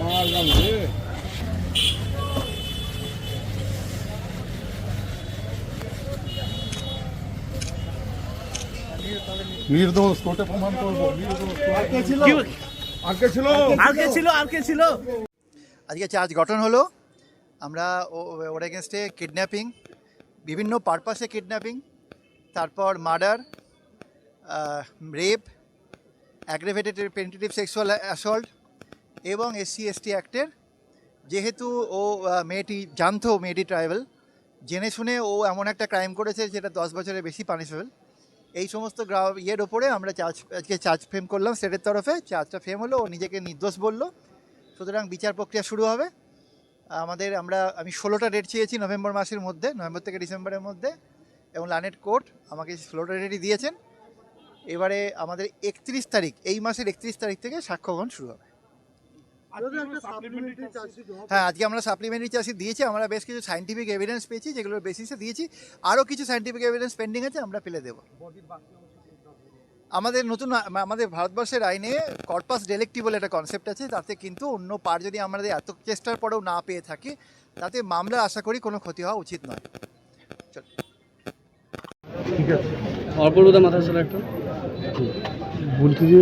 মারলাম রে নির্দোষ কোর্টে প্রমাণ করব নির্দোষ আজকে ছিল আর কে ছিল আর কে ছিল আজকে চার্জ গঠন হলো, আমরা ওর এগেনস্টে কিডন্যাপিং বিভিন্ন পারপাসে কিডন্যাপিং তারপর murder rape aggravated penetrative sexual assault এবং এসসি এসটি অ্যাক্টের যেহেতু ও মেয়েটি জানতো মেয়েটি ট্রাইবেল জেনে শুনে ও এমন একটা ক্রাইম করেছে যেটা দশ বছরের বেশি পানিশেবল এই সমস্ত গ্রা ইয়ের ওপরে আমরা চার্জ আজকে চার্জ ফ্রেম করলাম স্টেটের তরফে। চার্জটা ফ্রেম হলো, ও নিজেকে নির্দোষ বলল। সুতরাং বিচার প্রক্রিয়া শুরু হবে। আমাদের আমরা, আমি ষোলোটা ডেট চেয়েছি নভেম্বর মাসের মধ্যে, নভেম্বর থেকে ডিসেম্বরের মধ্যে। এবং লানেট কোর্ট আমাকে ষোলোটা ডেটই দিয়েছেন। এবারে আমাদের একত্রিশ তারিখ এই মাসের একত্রিশ তারিখ থেকে সাক্ষ্যগ্রহণ শুরু হবে। হ্যাঁ আজকে আমরা সাপ্লিমেন্টারি চার্জশিট দিয়েছি আমরা বেশ কিছু সাইন্টিফিক এভিডেন্স পেয়েছি যেগুলোর বেসিসে দিয়েছি। আরও কিছু সাইন্টিফিক এভিডেন্স পেন্ডিং আছে আমরা ফেলে দেবো। আমাদের নতুন আমাদের ভারতবর্ষের আইনে কর্পাস ডেলেক্টি বলে একটা কনসেপ্ট আছে তাতে কিন্তু অন্য পার যদি আমাদের এত চেষ্টার পরেও না পেয়ে থাকি তাতে মামলা আশা করি কোনো ক্ষতি হওয়া উচিত নয়। অপূর্বদা মাথা ছিল একটা? বলছি যে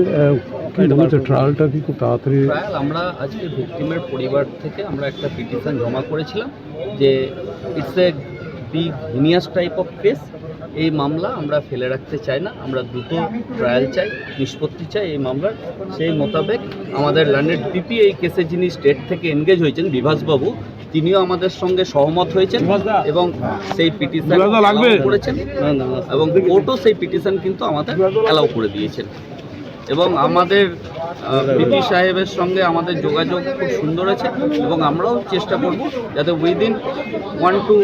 কি ট্রায়ালটা কি খুব তাড়াতাড়ি? ট্রায়াল আমরা আজকে ভিকটিমের পরিবার থেকে আমরা একটা পিটিশন জমা করেছিলাম যে it's a big heinous type of case এই মামলা আমরা ফেলে রাখতে চাই না। আমরা দ্রুত ট্রায়াল চাই নিষ্পত্তি চাই এই মামলার। সেই মোতাবেক আমাদের ল্যান্ডেড পিপি এই কেসে যিনি স্টেট থেকে এনগেজ হয়েছেন বিভাসবাবু তিনিও আমাদের সঙ্গে সহমত হয়েছেন এবং সেই পিটিশন করেছেন। এবং কোর্টও সেই পিটিশন কিন্তু আমাদের অ্যালাউ করে দিয়েছেন। এবং আমাদের বিপি সাহেবের সঙ্গে আমাদের যোগাযোগ খুব সুন্দর আছে এবং আমরাও চেষ্টা করব যাতে উইদিন ওয়ান টু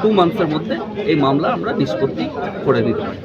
টু মান্থসের মধ্যে এই মামলা আমরা নিষ্পত্তি করে দিতে পারি।